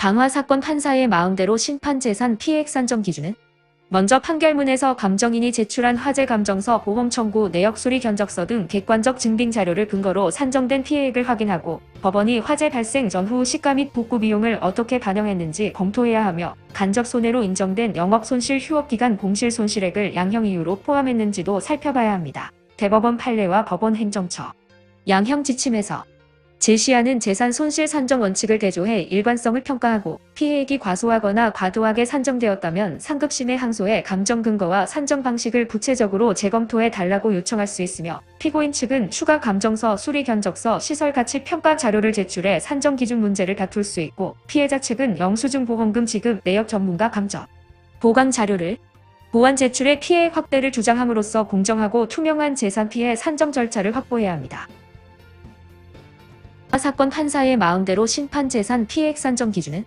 방화 사건 판사의 마음대로 심판 재산 피해액 산정 기준은 먼저 판결문에서 감정인이 제출한 화재 감정서, 보험 청구, 내역 수리 견적서 등 객관적 증빙 자료를 근거로 산정된 피해액을 확인하고 법원이 화재 발생 전후 시가 및 복구 비용을 어떻게 반영했는지 검토해야 하며 간접 손해로 인정된 영업 손실 휴업 기간 공실 손실액을 양형 이유로 포함했는지도 살펴봐야 합니다. 대법원 판례와 법원 행정처 양형 지침에서 제시하는 재산 손실 산정 원칙을 대조해 일관성을 평가하고 피해액이 과소하거나 과도하게 산정되었다면 상급심의 항소에 감정 근거와 산정 방식을 구체적으로 재검토해 달라고 요청할 수 있으며 피고인 측은 추가 감정서, 수리 견적서, 시설 가치 평가 자료를 제출해 산정 기준 문제를 다툴 수 있고 피해자 측은 영수증 보험금 지급 내역 전문가 감정 보강 자료를 보완 제출해 피해 확대를 주장함으로써 공정하고 투명한 재산 피해 산정 절차를 확보해야 합니다. 사건 판사의 마음대로 심판 재산 피해 액 산정 기준은